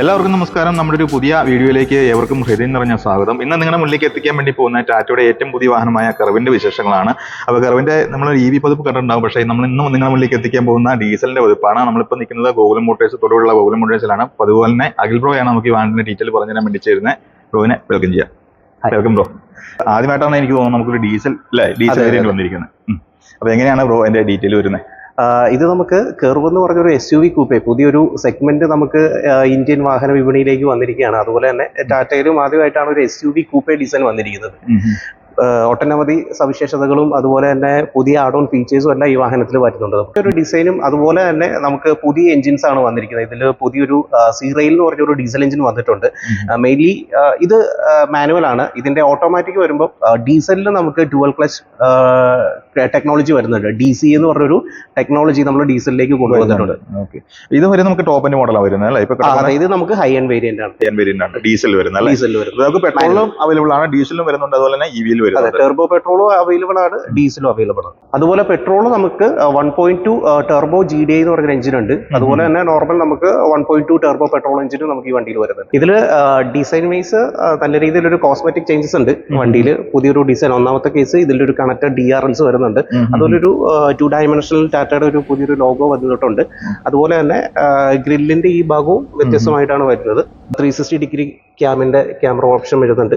എല്ലാവർക്കും നമസ്കാരം. നമ്മുടെ ഒരു പുതിയ വീഡിയോയിലേക്ക് ഏവർക്കും ഹൃദയം നിറഞ്ഞ സ്വാഗതം. ഇന്ന് നിങ്ങളുടെ മുന്നിലേക്ക് എത്തിക്കാൻ വേണ്ടി പോകുന്ന ടാറ്റയുടെ ഏറ്റവും പുതിയ വാഹനമായ കർവിന്റെ വിശേഷങ്ങളാണ്. അപ്പോൾ കർവിന്റെ നമ്മൾ ഇ വി പതിപ്പ് കണ്ടിട്ടുണ്ടാവും. പക്ഷേ നമ്മൾ ഇന്നും നിങ്ങളുടെ മുന്നിലേക്ക് എത്തിക്കാൻ പോകുന്ന ഡീസലിന്റെ പതിപ്പാണ്. നമ്മളിപ്പോൾ നിൽക്കുന്നത് ഗോകുലം മോട്ടേഴ്സ് തൊടുള്ള ഗോകുലം മോട്ടേഴ്സിലാണ്. അപ്പോൾ അതുപോലെ തന്നെ അഖിൽ ബ്രോയാണ് നമുക്ക് ഈ വാഹനത്തിന്റെ ഡീറ്റെയിൽ പറഞ്ഞു തരാൻ വേണ്ടി ചേരുന്നത്. ബ്രോവിനെ വെൽക്കം ചെയ്യാം. Welcome bro. ആദ്യമായിട്ടാണ് എനിക്ക് തോന്നുന്നത് നമുക്കൊരു ഡീസൽ അല്ലേ? ഡീസൽ. വന്നിരിക്കുന്നത്. അപ്പോൾ എങ്ങനെയാണ് ബ്രോ അതിന്റെ ഡീറ്റെയിൽ വരുന്നത്? ഇത് നമുക്ക് കെർവ് എന്ന് പറഞ്ഞൊരു എസ് യു വി കൂപ്പെ പുതിയൊരു സെഗ്മെന്റ് നമുക്ക് ഇന്ത്യൻ വാഹന വിപണിയിലേക്ക് വന്നിരിക്കുകയാണ്. അതുപോലെ തന്നെ ടാറ്റയിലും ആദ്യമായിട്ടാണ് ഒരു S U V coupe design വന്നിരിക്കുന്നത്. ഒട്ടനവധി സവിശേഷതകളും അതുപോലെ തന്നെ പുതിയ ആഡ് ഓൺ ഫീച്ചേഴ്സും എല്ലാം ഈ വാഹനത്തിൽ വരുന്നുണ്ട്. ഒരു ഡിസൈനും അതുപോലെ തന്നെ നമുക്ക് പുതിയ എഞ്ചിൻസ് ആണ് വന്നിരിക്കുന്നത്. ഇതിൽ പുതിയൊരു സീറയിൽ എന്ന് പറഞ്ഞൊരു ഡീസൽ എഞ്ചിൻ വന്നിട്ടുണ്ട്. മെയിൻലി ഇത് മാനുവൽ ആണ്. ഇതിന്റെ ഓട്ടോമാറ്റിക് വരുമ്പോൾ ഡീസലിൽ നമുക്ക് ഡുവൽ ക്ലച്ച് ടെക്നോളജി വരുന്നുണ്ട്. ഡി സി എന്ന് പറഞ്ഞൊരു ടെക്നോളജി നമ്മൾ ഡീസലിലേക്ക് കൊണ്ടുവന്നിട്ടുണ്ട്. ഓക്കെ ഇത് വരെ നമുക്ക് ടോപ്പ് എൻഡ് മോഡലാണ് വരുന്നത് അല്ലേ? ഇത് നമുക്ക് ഹൈ എൻഡ് വേരിയന്റ് ആണ് വേരിയന്റ് ആണ്. ഡീസൽ വരുന്നത് ഡീസൽ വരുന്നത്. നമുക്ക് പെട്രോളും അവൈലബിൾ ആണ്. ഡീസലും വരുന്നുണ്ട്. അതുപോലെ തന്നെ ഇ വിയിൽ വരുന്നുണ്ട്. ടെർബോ പെട്രോളും അവൈലബിൾ ആണ് ഡീസലും അവൈലബിൾ ആണ്. അതുപോലെ പെട്രോൾ നമുക്ക് one point two turbo G D എന്ന് പറയുന്ന എഞ്ചിൻ ഉണ്ട്. അതുപോലെ തന്നെ നോർമൽ നമുക്ക് one point two turbo petrol engine നമുക്ക് ഈ വണ്ടിയിൽ വരുന്നുണ്ട്. ഇതിൽ ഡിസൈൻ വൈസ് നല്ല രീതിയിൽ ഒരു കോസ്മെറ്റിക് ചേഞ്ചസ് ഉണ്ട് വണ്ടിയിൽ പുതിയൊരു ഡിസൈൻ ഒന്നാമത്തെ കേസ് ഇതിലൊരു ഒരു കണക്റ്റഡ് ഡി ആർ എൽസ് വരുന്നുണ്ട് അതുപോലെ ഒരു ടു ഡയമെൻഷണൽ ടാറ്റയുടെ ഒരു പുതിയൊരു ലോഗോ വന്നിട്ടുണ്ട്. അതുപോലെ തന്നെ ഗ്രില്ലിന്റെ ഈ ഭാഗവും വ്യത്യസ്തമായിട്ടാണ് വരുന്നത്. ത്രീ സിക്സ്റ്റി ഡിഗ്രി ക്യാമിന്റെ ക്യാമറ ഓപ്ഷൻ വരുന്നുണ്ട്.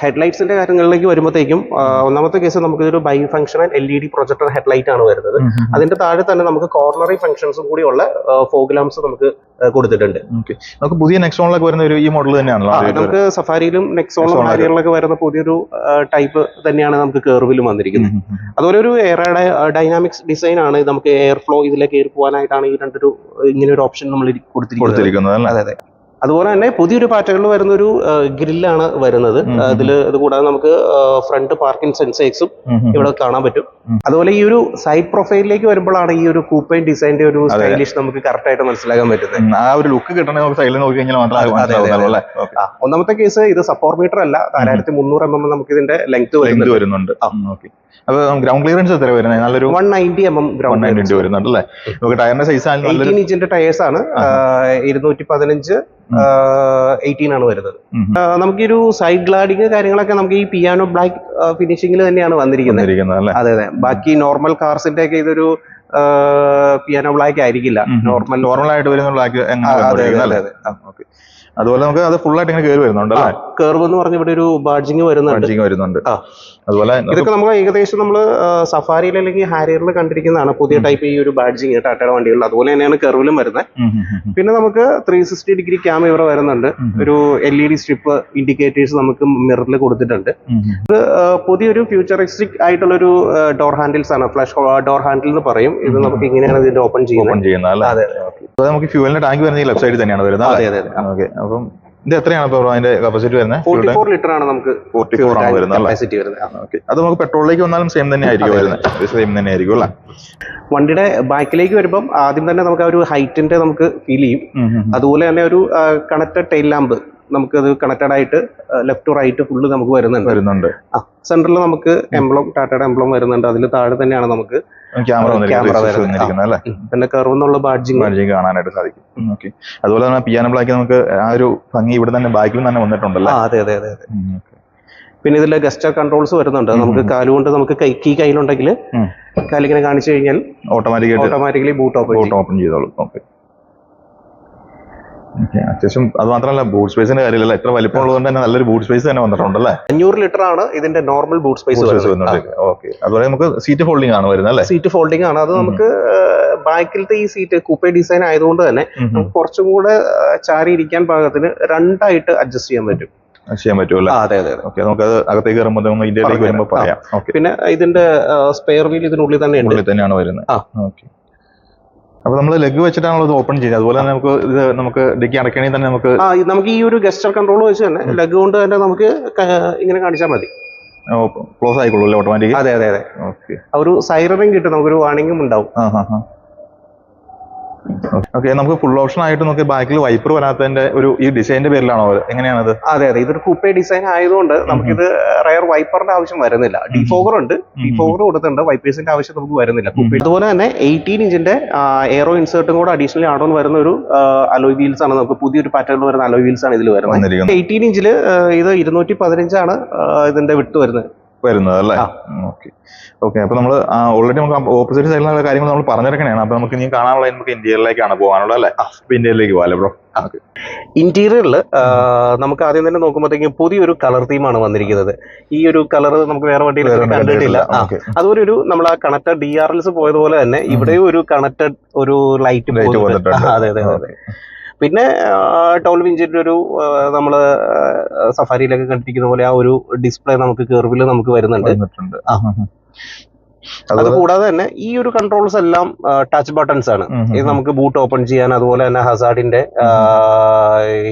ഹെഡ്ലൈറ്റ്സിന്റെ കാര്യങ്ങളിലേക്ക് വരുമ്പോഴത്തേക്കും ഒന്നാമത്തെ കേസ് നമുക്ക് ഇതൊരു bi functional L E D projector headlight ആണ് വരുന്നത്. അതിന്റെ താഴെ തന്നെ നമുക്ക് കോർണറി ഫംഗ്ഷൻസും കൂടിയുള്ള ഫോഗ് ലാംസ് നമുക്ക് കൊടുത്തിട്ടുണ്ട്. നമുക്ക് പുതിയ നെക്സോണിലൊക്കെ വരുന്ന ഒരു ഈ മോഡൽ തന്നെയാണല്ലോ നമുക്ക് സഫാരിയിലും നെക്സോണും കാര്യങ്ങളിലൊക്കെ വരുന്ന പുതിയൊരു ടൈപ്പ് തന്നെയാണ് നമുക്ക് കേർവിലും വന്നിരിക്കുന്നത്. അതുപോലെ ഒരു എയർ ഡൈനാമിക്സ് ഡിസൈൻ ആണ് നമുക്ക് എയർ ഫ്ലോ ഇതിലേക്ക് കയറി പോകാനായിട്ടാണ് ഈ രണ്ടൊരു ഇങ്ങനെ ഒരു ഓപ്ഷൻ നമ്മൾ കൊടുത്തിരിക്കുന്നത്. അതെ അതെ. അതുപോലെ തന്നെ പുതിയൊരു പാറ്റേണിൽ വരുന്ന ഒരു ഗ്രില്ലാണ് വരുന്നത്. അതിൽ കൂടാതെ നമുക്ക് ഫ്രണ്ട് പാർക്കിംഗ് ഉം. ഇവിടെ കാണാൻ പറ്റും. അതുപോലെ ഈ ഒരു സൈഡ് പ്രൊഫൈലിലേക്ക് വരുമ്പോഴാണ് ഈ ഒരു കൂപ്പൈൻ ഡിസൈനിന്റെ ഒരു സ്റ്റൈലിഷ് നമുക്ക് കറക്റ്റ് ആയിട്ട് മനസ്സിലാക്കാൻ പറ്റുന്നത്. ആ ഒരു ലുക്ക് കിട്ടണമെങ്കിൽ നമുക്ക് സൈഡിൽ നോക്കി കഴിഞ്ഞാൽ മാത്രമേ ഒന്നാമത്തെ കേസ് ഇത് സപ്പോർട്ട് മീറ്റർ അല്ല നാലായിരത്തി മുന്നൂറ് എം എം നമുക്ക് ഇതിന്റെ ലെങ്ത് വരുന്നുണ്ട്. അപ്പൊ ഗ്രൗണ്ട് ക്ലിയറൻസ് എത്ര വരുന്നത്? നല്ലൊരു one ninety M M ground ninety വരുന്നുണ്ട് അല്ലേ? നമുക്ക് ടയറിന്റെ സൈസ് ആണ്. ടയേഴ്സ് ആണ് ഇരുന്നൂറ്റി പതിനഞ്ച് എയ്റ്റീൻ ആണ് വരുന്നത്. ഉം, ഉം. നമുക്ക് ഒരു സൈഡ് ഗ്ലാഡിങ് കാര്യങ്ങളൊക്കെ നമുക്ക് ഈ പിയാനോ ബ്ലാക്ക് ഫിനിഷിംഗിൽ തന്നെയാണ് വന്നിരിക്കുന്നത്. അതെ അതെ. ബാക്കി നോർമൽ കാർസിന്റെ ഒക്കെ ഇതൊരു പിയാനോ ബ്ലാക്ക് ആയിരിക്കില്ല. നോർമൽ നോർമൽ ആയിട്ട് വരുന്ന ബ്ലാക്ക് അതുപോലെ നമുക്ക് അത് ഫുൾ ആയിട്ട് ഇങ്ങനെ കയറി വരുന്നുണ്ട് കേർവ് എന്ന് പറഞ്ഞ ഇവിടെ ഒരു ബാഡ്ജിങ് വരുന്നുണ്ട്. വരുന്നുണ്ട്. ആ. അതുപോലെ ഇതൊക്കെ നമ്മൾ ഏകദേശം നമ്മൾ സഫാരിയിൽ അല്ലെങ്കിൽ ഹാരിയറിൽ കണ്ടിരിക്കുന്നതാണ്. പുതിയ ടൈപ്പ് ഈ ഒരു ബാഡ്ജിങ് ടാറ്റയുടെ വണ്ടികളിൽ. അതുപോലെ തന്നെയാണ് കെർവിലും വരുന്നത്. പിന്നെ നമുക്ക് ത്രീ സിക്സ്റ്റി ഡിഗ്രി ക്യാം ഇവിടെ വരുന്നുണ്ട്. ഒരു L E D strip indicators നമുക്ക് മിററിൽ കൊടുത്തിട്ടുണ്ട്. ഇത് പുതിയൊരു ഫ്യൂച്ചറിസ്റ്റിക് ആയിട്ടുള്ള ഒരു ഡോർ ഹാൻഡിൽസ് ആണ്. ഫ്ലാഷ് ഡോർ ഹാൻഡിൽ എന്ന് പറയും. ഇത് നമുക്ക് ഇങ്ങനെയാണ് ഇതിന്റെ ഓപ്പൺ ചെയ്യുന്നത്. ഓപ്പൺ ചെയ്യുന്ന അല്ലേ? അതെ നമുക്ക് ഫ്യൂവലിന്റെ ടാങ്ക് വരുന്നത് ലെഫ്റ്റ് സൈഡിൽ തന്നെയാണ് വരുന്നത് അതെ അതെ അപ്പം ഇത് എത്രയാണ് ഇപ്പൊ അതിന്റെ കപ്പാസിറ്റി വരുന്നത്? ഫോർട്ടി ഫോർ ലിറ്റർ ആണ് നമുക്ക് ഫോർട്ടി ഫോർ ആണ് വരുന്നത് കപ്പാസിറ്റി വരുന്നത്. ഓക്കെ അത് നമുക്ക് പെട്രോളിലേക്ക് വന്നാലും സെയിം തന്നെ ആയിരിക്കും വരുന്നത്. സെയിം തന്നെ ആയിരിക്കും അല്ലേ? വണ്ടിയുടെ ബാക്കിലേക്ക് വരുമ്പം ആദ്യം തന്നെ നമുക്ക് ആ ഒരു ഹൈറ്റിന്റെ നമുക്ക് ഫീൽ ചെയ്യും. അതുപോലെ തന്നെ ഒരു കണക്റ്റഡ് ടൈൽ ലാമ്പ് നമുക്കത് കണക്റ്റഡ് ആയിട്ട് ലെഫ്റ്റ് ടു റൈറ്റ് ഫുള്ള് നമുക്ക് വരുന്നുണ്ട്. വരുന്നുണ്ട്. സെന്ററിൽ നമുക്ക് എംബ്ലം ടാറ്റയുടെ എംബ്ലം വരുന്നുണ്ട്. അതിൽ താഴെ തന്നെയാണ് നമുക്ക് ക്യാമറ. വന്നിരിക്കുന്നത് അല്ലേ? പിന്നെ കർവ് എന്നുള്ള ബാഡ്ജിങ് ബാഡ്ജിങ് കാണാനായിട്ട് സാധിക്കും. ഓക്കെ അതുപോലെ തന്നെ പിയാനോ ബ്ലാക്ക് നമുക്ക് ആ ഒരു ഭംഗി ഇവിടെ തന്നെ ബാക്കിൽ തന്നെ വന്നിട്ടുണ്ടല്ലോ? അതെ അതെ അതെ പിന്നെ ഇതിൽ ഗസ്റ്റർ കൺട്രോൾസ് വരുന്നുണ്ട്. നമുക്ക് കാലുകൊണ്ട് നമുക്ക് കൈ കീ കയ്യിലുണ്ടെങ്കിൽ. കാലിങ്ങനെ കാണിച്ചു കഴിഞ്ഞാൽ automatic automatically boot open boot open ചെയ്തോളും. ഓക്കെ അത്യാവശ്യം അത് മാത്രമല്ല ബൂട്ട് സ്പേസിന്റെ കാര്യമില്ല. എത്ര വലിപ്പം ഉള്ളതുകൊണ്ട് തന്നെ നല്ലൊരു ബൂട്ട് സ്പേസ് തന്നെ വന്നിട്ടുണ്ട് അല്ലേ അഞ്ഞൂറ് ലിറ്റർ ആണ് ഇതിന്റെ നോർമൽ ബൂട്ട് സ്പേസ് വരുന്നുണ്ട് ഓക്കെ അതുപോലെ നമുക്ക് സീറ്റ് ഫോൾഡിംഗ് ആണ് വരുന്നത് അല്ലേ? സീറ്റ് ഫോൾഡിംഗ് ആണ്. അത് നമുക്ക് ബാക്കിലത്തെ ഈ സീറ്റ് കൂപ്പേ ഡിസൈൻ ആയതുകൊണ്ട് തന്നെ. നമുക്ക് കുറച്ചും കൂടെ ചാരി ഇരിക്കാൻ പാകത്തിന് രണ്ടായിട്ട് അഡ്ജസ്റ്റ് ചെയ്യാൻ പറ്റും. ചെയ്യാൻ പറ്റുമല്ലേ അതെ അതെ ഓക്കെ നമുക്ക് അത് അകത്തേക്ക് കയറുമ്പോൾ ഇന്ത്യയിലേക്ക്. വരുമ്പോൾ പറയാം. പിന്നെ ഇതിന്റെ സ്പെയർ വീൽ ഇതിനുള്ളിൽ തന്നെ ഉള്ളിൽ തന്നെയാണ് വരുന്നത്. ഓക്കെ അപ്പൊ നമ്മൾ ലെഗ് വെച്ചിട്ടാണല്ലോ ഇത് ഓപ്പൺ ചെയ്യുന്നത്. അതുപോലെ തന്നെ നമുക്ക് ഇത് നമുക്ക് ഡിക്കി അടക്കണേ തന്നെ നമുക്ക് ആ നമുക്ക് ഈ ഒരു ഗസ്റ്റർ കൺട്രോൾ വെച്ച് തന്നെ ലെഗ് കൊണ്ട് തന്നെ നമുക്ക് ഇങ്ങനെ കാണിച്ചാൽ മതി. ക്ലോസ് ആയിക്കോളൂ അല്ലേ ഓട്ടോമാറ്റിക് അതെ അതെ അതെ. ഓക്കെ ഒരു സൈറണും കിട്ടും. നമുക്കൊരു വാണിംഗും ഉണ്ടാവും. ഓക്കെ നമുക്ക് ഫുൾ ഓപ്ഷൻ ആയിട്ട് നമുക്ക് ബാക്കിൽ വൈപ്പർ വരാത്തതിന്റെ ഒരു ഈ ഡിസൈനിന്റെ പേരിലാണോ അത്? എങ്ങനെയാണത്? അതെ അതെ. ഇതൊരു കൂപ്പേ ഡിസൈൻ ആയതുകൊണ്ട് നമുക്കിത് റയർ വൈപ്പറിന്റെ ആവശ്യം വരുന്നില്ല. ഡിഫോഗർ ഉണ്ട്. ഡിഫോഗർ കൊടുത്തിട്ടുണ്ട്. വൈപ്പേഴ്സിന്റെ ആവശ്യം നമുക്ക് വരുന്നില്ല. കൂപ്പേ അതുപോലെ തന്നെ എയ്റ്റീൻ ഇഞ്ചിന്റെ എയറോ ഇൻസേർട്ടും കൂടെ അഡീഷണലി ആഡ് ഓൺ വരുന്ന ഒരു അലോയ് വീൽസ് ആണ് നമുക്ക് പുതിയൊരു പാറ്റേണിൽ വരുന്ന അലോയ് വീൽസ് ആണ് ഇതിൽ വരുന്നത്. എയ്റ്റീൻ ഇഞ്ചിൽ ഇത് ഇരുന്നൂറ്റി പതിനഞ്ചാണ് ഇതിന്റെ വിട്ട് വരുന്നത്. വരുന്നത് അല്ലേ. ഓക്കെ ഓക്കെ അപ്പൊ നമ്മൾ ഓൾറെഡി നമുക്ക് ഓപ്പോസിറ്റ് സൈഡിലുള്ള കാര്യങ്ങൾ നമ്മൾ പറഞ്ഞിരിക്കണേണ് അപ്പൊ നമുക്ക് ഇനി കാണാനുള്ള നമുക്ക് ഇന്ത്യയിലേക്കാണ് പോകാനുള്ളത് അല്ലേ? അപ്പൊ ഇന്ത്യയിലേക്ക് പോകാല്ലേ ബ്രോ ഇന്റീരിയറിൽ നമുക്ക് ആദ്യം തന്നെ നോക്കുമ്പോഴത്തേക്കും പുതിയൊരു കളർ തീമാണ് വന്നിരിക്കുന്നത്. ഈ ഒരു കളർ നമുക്ക് വേറെ വണ്ടിയിൽ കണ്ടിട്ടില്ല. അതുപോലെ ഒരു നമ്മൾ ആ കണക്റ്റഡ് ഡി ആർ എൽസ് പോയതുപോലെ തന്നെ ഇവിടെയും ഒരു കണക്റ്റഡ് ഒരു ലൈറ്റ് അതെ അതെ അതെ പിന്നെ ട്വൽവ് ഒരു നമ്മൾ സഫാരിയിലൊക്കെ കണ്ടിരിക്കുന്ന പോലെ ആ ഒരു ഡിസ്പ്ലേ നമുക്ക് കെർവിൽ നമുക്ക് വരുന്നുണ്ട്. അത് കൂടാതെ തന്നെ ഈ ഒരു കൺട്രോൾസ് എല്ലാം ടച്ച് ബട്ടൺസ് ആണ്. ഇത് നമുക്ക് ബൂട്ട് ഓപ്പൺ ചെയ്യാൻ അതുപോലെ തന്നെ ഹസാഡിന്റെ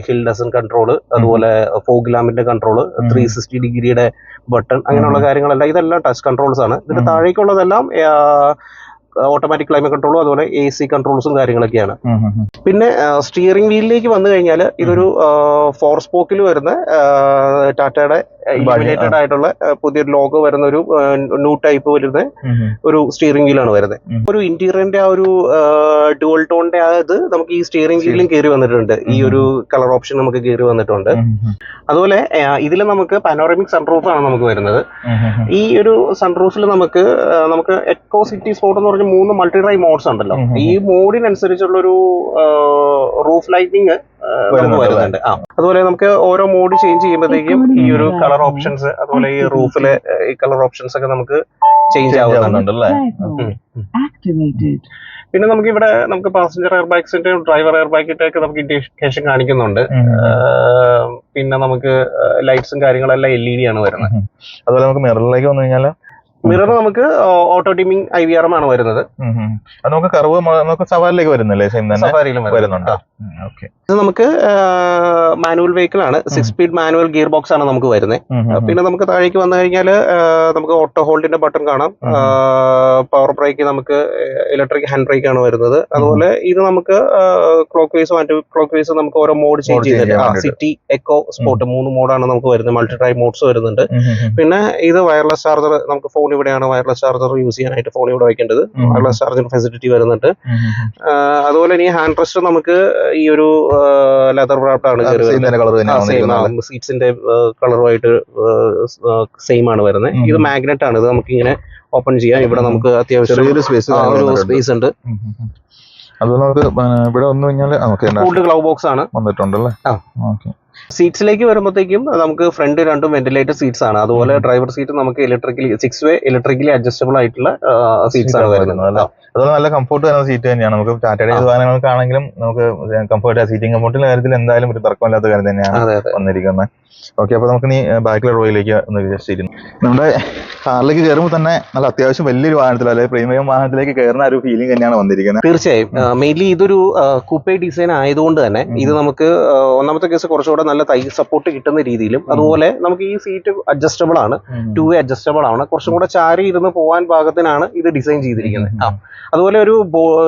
ഹിൽ ഡസൺ കൺട്രോൾ അതുപോലെ ഫോഗ് ലാമ്പിന്റെ കൺട്രോൾ. ത്രീ സിക്സ്റ്റി ഡിഗ്രിയുടെ ബട്ടൺ അങ്ങനെയുള്ള കാര്യങ്ങളെല്ലാം ഇതെല്ലാം ടച്ച് കൺട്രോൾസ് ആണ്. ഇതിന്റെ താഴേക്കുള്ളതെല്ലാം ഓട്ടോമാറ്റിക് ക്ലൈമറ്റ് കൺട്രോളും അതുപോലെ എ സി കൺട്രോൾസും കാര്യങ്ങളൊക്കെയാണ്. പിന്നെ സ്റ്റിയറിംഗ് വീലിലേക്ക് വന്നു കഴിഞ്ഞാൽ ഇതൊരു ഫോർ സ്പോക്കിൽ വരുന്ന ടാറ്റയുടെ ഇലിമിനേറ്റഡ് ആയിട്ടുള്ള പുതിയൊരു ലോഗോ വരുന്ന ഒരു ന്യൂ ടൈപ്പ് വരുന്ന. ഒരു സ്റ്റിയറിംഗ് വീലാണ് വരുന്നത്. ഒരു ഇന്റീരിയറിന്റെ ആ ഒരു ഡുവൽ ടോണിന്റെ ആ ഇത് നമുക്ക് ഈ സ്റ്റിയറിംഗ് വീലും കയറി വന്നിട്ടുണ്ട്. ഈ ഒരു കളർ ഓപ്ഷൻ നമുക്ക് കയറി വന്നിട്ടുണ്ട്. അതുപോലെ ഇതിൽ നമുക്ക് പനോറമിക് സൺറൂഫ് ആണ് നമുക്ക് വരുന്നത്. ഈ ഒരു സൺറൂഫിൽ നമുക്ക് നമുക്ക് എക്കോ സിറ്റി സ്പോട്ട് എന്ന് പറഞ്ഞ മൂന്ന് മൾട്ടി ഡ്രൈ മോഡ്സ് ഉണ്ടല്ലോ. ഈ മോഡിനനുസരിച്ചുള്ള ഒരു റൂഫ് ലൈറ്റിംഗ് നമുക്ക് വരുന്നുണ്ട്. ആ. അതുപോലെ നമുക്ക് ഓരോ മോഡ് ചേഞ്ച് ചെയ്യുമ്പോഴത്തേക്കും ഈ ഒരു കളർ ഓപ്ഷൻസ് അതുപോലെ ഈ റൂഫിലെ ഈ കളർ ഓപ്ഷൻസ് ഒക്കെ നമുക്ക് ചേഞ്ച് ആവുന്നുണ്ട് അല്ലേ? പിന്നെ നമുക്ക് ഇവിടെ നമുക്ക് പാസഞ്ചർ എയർ ബാഗ്സിന്റെ ഡ്രൈവർ എയർ ബാഗിന്റെ ഒക്കെ നമുക്ക് ഇൻഡിക്കേഷൻ കാണിക്കുന്നുണ്ട്. പിന്നെ നമുക്ക് ലൈറ്റ്സും കാര്യങ്ങളെല്ലാം എൽ ഇ ഡി ആണ് വരുന്നത്. അതുപോലെ നമുക്ക് മിററിലേക്ക് വന്നു കഴിഞ്ഞാൽ മിറർ നമുക്ക് auto dimming I V R ആണ് വരുന്നത്. അത് നമുക്ക് കർവ് നമുക്ക് സവാരിലേക്ക് വരുന്നില്ലേ സെയിം തന്നെ? വരുന്നുണ്ട്. ഇത് നമുക്ക് മാനുവൽ വെഹിക്കിൾ ആണ്. Six speed manual gear box ആണ് നമുക്ക് വരുന്നത് പിന്നെ നമുക്ക് താഴേക്ക് വന്നു കഴിഞ്ഞാൽ നമുക്ക് ഓട്ടോ ഹോൾഡിന്റെ ബട്ടൺ കാണാം. പവർ ബ്രേക്ക് നമുക്ക് ഇലക്ട്രിക് ഹാൻഡ് ബ്രേക്ക് ആണ് വരുന്നത്. അതുപോലെ ഇത് നമുക്ക് clockwise anticlockwise നമുക്ക് ഓരോ മോഡ് ചേഞ്ച് ചെയ്തിട്ടുണ്ട് സിറ്റി എക്കോ സ്പോർട്ട് മൂന്ന് മോഡാണ് നമുക്ക് വരുന്നത്. മൾട്ടി ഡ്രൈവ് മോഡ്സ് വരുന്നുണ്ട് പിന്നെ ഇത് വയർലെസ് ചാർജർ നമുക്ക് ഫോൺ ഇവിടെയാണ് വയർലെസ് ചാർജർ യൂസ് ചെയ്യാനായിട്ട് ഫോൺ ഇവിടെ വെക്കേണ്ടത്. ഉം. വയർലെസ് ചാർജർ ഫെസിലിറ്റി വരുന്നുണ്ട്. അതുപോലെ ഇനി ഹാൻഡ് റെസ്റ്റ് നമുക്ക് ഈ ഒരു ലെതർ തന്നെയാണ് സീറ്റ്സിന്റെ കളറുമായിട്ട് സെയിം ആണ് വരുന്നത്. ഇത് മാഗ്നറ്റ് ആണ്. ഇത് നമുക്ക് ഇങ്ങനെ ഓപ്പൺ ചെയ്യാം. ഇവിടെ നമുക്ക് അത്യാവശ്യം സ്പേസ് ഉണ്ട്. അതുപോലെ നമുക്ക് ഇവിടെ വന്നു കഴിഞ്ഞാൽ കൂൾഡ് ഗ്ലൗ ബോക്സ് ആണ്. വന്നിട്ടുണ്ടല്ലേ. ഓക്കെ സീറ്റ്സിലേക്ക് വരുമ്പോഴത്തേക്കും നമുക്ക് ഫ്രണ്ട് രണ്ടും വെന്റിലേറ്റഡ് സീറ്റ്സ് ആണ്. അതുപോലെ ഡ്രൈവർ സീറ്റ് നമുക്ക് electrically six way electrically adjustable ആയിട്ടുള്ള സീറ്റ്സ് ആണ് വരുന്നത്? അതുപോലെ നല്ല കംഫോർട്ട് വരുന്ന സീറ്റ് തന്നെയാണ്. നമുക്ക് ടാറ്റയുടെ. വാഹനങ്ങൾക്കാണെങ്കിലും നമുക്ക് കംഫോർട്ട് സീറ്റിംഗ് കംഫോർട്ടിന്റെ കാര്യത്തിൽ എന്തായാലും ഒരു തർക്കമില്ലാത്ത കാര്യം തന്നെയാണ് വന്നിരിക്കുന്നത്. ഓക്കെ അപ്പൊ നമുക്ക് നീ ബാക്കിലെ റോയിലേക്ക് ഒന്ന് വിചാരിച്ചിരുന്നു നമ്മുടെ കാറിലേക്ക് കയറുമ്പോൾ തന്നെ നല്ല അത്യാവശ്യം വലിയൊരു വാഹനത്തിൽ അല്ലെങ്കിൽ പ്രീമിയം വാഹനത്തിലേക്ക് കയറുന്ന ഒരു ഫീലിംഗ് തന്നെയാണ് വന്നിരിക്കുന്നത്. തീർച്ചയായും. മെയിൻലി ഇതൊരു കുപ്പേ ഡിസൈൻ ആയതുകൊണ്ട് തന്നെ ഇത് നമുക്ക് ഒന്നാമത്തെ കേസ് കുറച്ചുകൂടെ നല്ല തൈ സപ്പോർട്ട് കിട്ടുന്ന രീതിയിലും അതുപോലെ നമുക്ക് ഈ സീറ്റ് അഡ്ജസ്റ്റബിൾ ആണ്. ടു വേ അഡ്ജസ്റ്റബിൾ ആണ്. കുറച്ചും കൂടെ ചാരി ഇരുന്ന് പോകാൻ പാകത്തിനാണ് ഇത് ഡിസൈൻ ചെയ്തിരിക്കുന്നത് അതുപോലെ ഒരു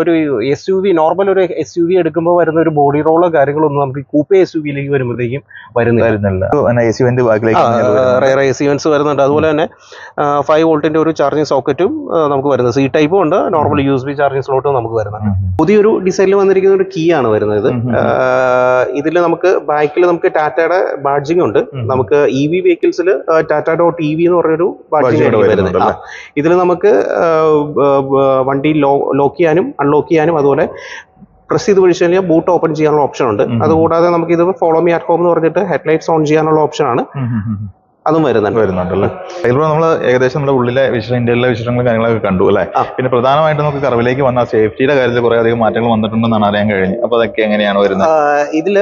ഒരു എസ് യു വി നോർമൽ ഒരു എസ് യു വി എടുക്കുമ്പോൾ വരുന്ന ഒരു ബോഡി റോളോ കാര്യങ്ങളൊന്നും നമുക്ക് കൂപ്പ എസ് യു വിയിലേക്ക് വരുമ്പോഴത്തേക്കും വരുന്നില്ല. എസ് യുവൻസ് വരുന്നുണ്ട്. അതുപോലെ തന്നെ ഫൈവ് വോൾട്ടിന്റെ ഒരു ചാർജിങ് സോക്കറ്റും നമുക്ക് വരുന്നത്. സി ടൈപ്പും ഉണ്ട്. Normal U S B charging സ്ലോട്ടും നമുക്ക് വരുന്നുണ്ട്. പുതിയൊരു ഡിസൈനിൽ വന്നിരിക്കുന്ന ഒരു കീ ആണ് വരുന്നത്. ഇതിൽ നമുക്ക് ബാക്കിൽ നമുക്ക് ടാറ്റയുടെ ബാഡ്ജിംഗ് ഉണ്ട്. നമുക്ക് ഇ വി വെഹിക്കിൾസിൽ ടാറ്റ ഡോട്ട് ഇ വി എന്ന് പറഞ്ഞൊരു ബാഡ്ജിംഗ് വരുന്നത് ഇതിൽ നമുക്ക് വണ്ടി ലോക്ക് ചെയ്യാനും അൺലോക്ക് ചെയ്യാനും അതുപോലെ പ്രസ് ചെയ്ത് വിളിച്ചു കഴിഞ്ഞാൽ ബൂട്ട് ഓപ്പൺ ചെയ്യാനുള്ള ഓപ്ഷൻ ഉണ്ട്. അതുകൂടാതെ നമുക്ക് ഇത് ഫോളോ മീ അറ്റ് ഹോം എന്ന് പറഞ്ഞിട്ട് ഹെഡ്ലൈറ്റ്സ് ഓൺ ചെയ്യാനുള്ള ഓപ്ഷൻ ആണ്. അതും വരുന്നുണ്ട്. വരുന്നുണ്ടല്ലേ? അതിലൂടെ നമ്മൾ ഏകദേശം നമ്മുടെ ഉള്ളിലെ വിഷയം ഇന്ത്യയിലെ വിശേഷങ്ങളും കാര്യങ്ങളൊക്കെ കണ്ടു അല്ലേ? പിന്നെ പ്രധാനമായിട്ട് നമുക്ക് കറവിലേക്ക് വന്ന സേഫ്റ്റിയുടെ കാര്യത്തിൽ കുറെ അധികം മാറ്റങ്ങൾ വന്നിട്ടുണ്ടെന്നാണ് അറിയാൻ കഴിഞ്ഞു അപ്പൊ അതൊക്കെ എങ്ങനെയാണ് വരുന്നത്? ഇതിൽ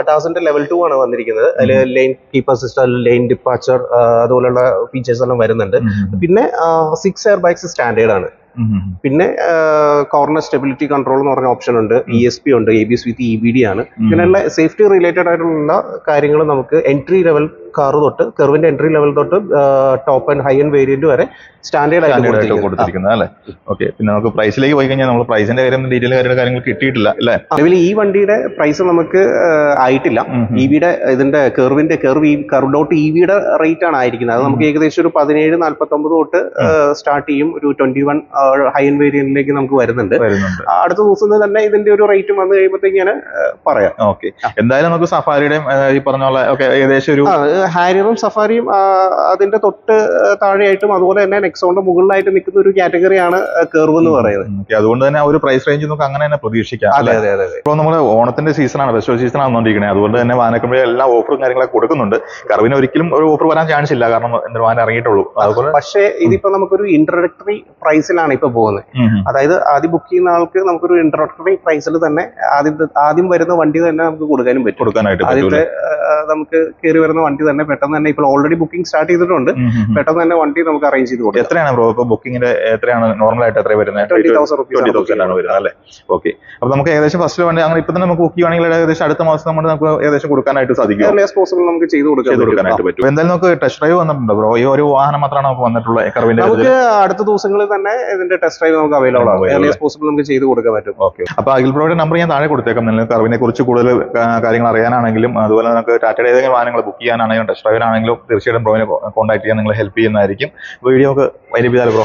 അട്ടാസിന്റെ ലെവൽ ടു ആണ് വന്നിരിക്കുന്നത്. അതിൽ lane keeper system lane departure അതുപോലുള്ള ഫീച്ചേഴ്സ് എല്ലാം വരുന്നുണ്ട്. പിന്നെ സിക്സ് എയർ ബാഗ്സ് സ്റ്റാൻഡേർഡ് ആണ്. പിന്നെ കോർണർ സ്റ്റെബിലിറ്റി കൺട്രോൾ എന്ന് പറഞ്ഞ ഓപ്ഷൻ ഉണ്ട്. ഇ എസ് പി ഉണ്ട്. A B S with E B D ആണ്. ഇങ്ങനെയുള്ള സേഫ്റ്റി റിലേറ്റഡ് ആയിട്ടുള്ള കാര്യങ്ങൾ നമുക്ക് എൻട്രി ലെവൽ കാർ തൊട്ട് കെർവിന്റെ എൻട്രി ലെവൽ തൊട്ട് top end high end variant വരെ സ്റ്റാൻഡേർഡ് ആയിട്ട് കൊടുത്തിരിക്കുന്നത്. അല്ലേ? ഓക്കെ പിന്നെ നമുക്ക് പ്രൈസിലേക്ക് പോയി കഴിഞ്ഞാൽ നമ്മൾ പ്രൈസിന്റെ കാര്യം ഡീറ്റെയിൽ കാര്യങ്ങൾ കാര്യങ്ങൾ കിട്ടിയിട്ടില്ല അല്ലേ? നിലവിൽ ഈ വണ്ടിയുടെ പ്രൈസ് നമുക്ക് ആയിട്ടില്ല. ഇ വിയുടെ ഇതിന്റെ കെർവിന്റെ കെർവ് കെർവ് ഡോട്ട് ഇ വിയുടെ റേറ്റ് ആണ് ആയിരിക്കുന്നത്. അത് നമുക്ക് ഏകദേശം ഒരു പതിനേഴ് നാല്പത്തി ഒമ്പത് തൊട്ട് സ്റ്റാർട്ട് ചെയ്യും. ഒരു ട്വന്റി വൺ ഹൈ ആൻഡ് വേരിയന്റിലേക്ക് നമുക്ക് വരുന്നുണ്ട്. അടുത്ത ദിവസം തന്നെ ഇതിന്റെ ഒരു റേറ്റ് വന്നു കഴിയുമ്പോഴത്തേക്ക് ഞാൻ പറയാം. ഓക്കെ എന്തായാലും നമുക്ക് സഫാരിയുടെയും ഈ പറഞ്ഞ പോലെ ഏകദേശം ഒരു ഹാരിയറും സഫാരിയും അതിന്റെ തൊട്ട് താഴെയായിട്ടും അതുപോലെ തന്നെ നെക്സോണിന്റെ മുകളിലായിട്ട് നിൽക്കുന്ന ഒരു കാറ്റഗറിയാണ് കേർവ് എന്ന് പറയുന്നത്. അതുകൊണ്ട് തന്നെ ഒരു പ്രൈസ് റേഞ്ച് നമുക്ക് അങ്ങനെ തന്നെ പ്രതീക്ഷിക്കാം അതെ അതെ അതെ ഇപ്പോൾ നമ്മൾ ഓണത്തിന്റെ സീസണാണ് ഫെസ്റ്റിവൽ സീസൺ ആണെന്നുകൊണ്ടിരിക്കുന്നത് അതുകൊണ്ട് തന്നെ വാനക്കമ്പഴി എല്ലാ ഓഫറും കാര്യങ്ങളൊക്കെ കൊടുക്കുന്നുണ്ട്. കർവിന് ഒരിക്കലും ഒരു ഓഫർ വരാൻ ചാൻസ് ഇല്ല കാരണം എന്താ വാൻ ഇറങ്ങിയിട്ടുള്ളൂ. അതുപോലെ പക്ഷേ ഇതിപ്പോ നമുക്കൊരു ഇൻട്രഡക്ടറി പ്രൈസിലാണ് ഇപ്പൊ പോകുന്നത്. അതായത് ആദ്യം ബുക്ക് ചെയ്യുന്ന ആൾക്ക് നമുക്കൊരു ഇൻട്രോഡക്ടറി പ്രൈസിൽ തന്നെ ആദ്യം ആദ്യം വരുന്ന വണ്ടി തന്നെ നമുക്ക് കൊടുക്കാനും പറ്റും. കൊടുക്കാനായിട്ട് ആദ്യത്തെ നമുക്ക് കയറി വരുന്ന വണ്ടി തന്നെ പെട്ടെന്ന് തന്നെ ഇപ്പോൾ ഓൾറെഡി ബുക്കിംഗ് സ്റ്റാർട്ട് ചെയ്തിട്ടുണ്ട്. പെട്ടെന്ന് തന്നെ വണ്ടി നമുക്ക് അറേഞ്ച് ചെയ്ത് കൊടുക്കാം. എത്രയാണ് ബ്രോ ഇപ്പൊ ബുക്കിംഗിന്റെ എത്രയാണ്? നോർമൽ ആയിട്ട് എത്ര വരുന്നത്? ട്വന്റി തൗസൻഡ് ട്വന്റി തൗസൻഡ് ആണ് വരുന്നത് അല്ലേ? ഓക്കെ അപ്പൊ നമുക്ക് ഏകദേശം ഫസ്റ്റ് വണ്ടി അങ്ങനെ ഇപ്പൊ തന്നെ നമുക്ക് ബുക്ക് ചെയ്യുകയാണെങ്കിൽ ഏകദേശം അടുത്ത മാസം നമ്മൾ നമുക്ക് ഏകദേശം കൊടുക്കാനായിട്ട് സാധിക്കും. പോസിബിൾ നമുക്ക് ചെയ്ത്. കൊടുക്കാനായിട്ട് പറ്റും. എന്തായാലും നമുക്ക് ടെസ്റ്റ് ഡ്രൈവ് വന്നിട്ടുണ്ട് ബ്രോ ഈ ഒരു വാഹനം മാത്രമാണ് നമുക്ക് വന്നിട്ടുള്ളത് കറവിന്റെ നമുക്ക് അടുത്ത ദിവസങ്ങളിൽ തന്നെ ഇതിന്റെ ടെസ്റ്റ് ഡ്രൈവ് നമുക്ക് അവൈലബിൾ ആണ്. Available. പോസിബിൾ നമുക്ക് ചെയ്ത് കൊടുക്കാൻ പറ്റും. ഓക്കെ അപ്പൊ അഖിൽ ബ്രോയുടെ നമ്പർ ഞാൻ താഴെ കൊടുത്തേക്കാം. നിങ്ങൾക്ക് കറവിനെ കുറിച്ച് കൂടുതൽ കാര്യങ്ങൾ അറിയാനാണെങ്കിലും അതുപോലെ നമുക്ക് ടാറ്റയുടെ ഏതെങ്കിലും വാഹനങ്ങൾ ബുക്ക് ചെയ്യാനാണെങ്കിലും ടെസ്റ്റ് ഡ്രൈവിനാണെങ്കിലും തീർച്ചയായിട്ടും ബ്രോയിനെ കോൺടാക്ട് ചെയ്യാൻ നിങ്ങൾ ഹെൽപ്പ് ചെയ്യുന്നതായിരിക്കും. വീഡിയോ നമുക്ക് വൈൻഡപ്പ് ചെയ്താൽ ബ്രോ?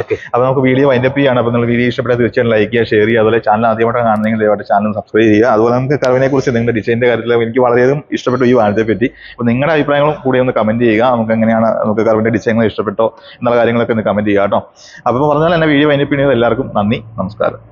ഓക്കെ അപ്പൊ അപ്പോൾ നമുക്ക് വീഡിയോ വൈൻഡപ്പ് ചെയ്യാണ്. അപ്പോൾ നിങ്ങൾ വീഡിയോ ഇഷ്ടപ്പെട്ടാൽ തീർച്ചയായും ലൈക്ക് ചെയ്യുക ഷെയർ ചെയ്യുക. അതുപോലെ ചാനൽ ആദ്യമായിട്ട് കാണുന്നെങ്കിൽ ദയവായിട്ട് ചാനൽ സബ്സ്ക്രൈബ് ചെയ്യുക. അതുപോലെ നമുക്ക് കറവിനെ കുറിച്ച് നിങ്ങളുടെ ഡിസൈനിന്റെ കാര്യത്തിൽ എനിക്ക് വളരെയധികം ഇഷ്ടപ്പെട്ടു ഈ വാഹനത്തെ പറ്റി. അപ്പോൾ നിങ്ങളുടെ അഭിപ്രായങ്ങളും കൂടി ഒന്ന് കമന്റ് ചെയ്യുക. നമുക്ക് എങ്ങനെയാണ് നമുക്ക് കറവിന്റെ ഡിസൈനുകൾ ഇഷ്ടപ്പെട്ടോ എന്നുള്ള കാര്യങ്ങളൊക്കെ ഒന്ന് കമന്റ് ചെയ്യുക കേട്ടോ. അപ്പോൾ പറഞ്ഞാൽ എന്നെ വീഡിയോ വൈൻഡപ്പ് ചെയ്യുന്നത് എല്ലാവർക്കും നന്ദി നമസ്കാരം.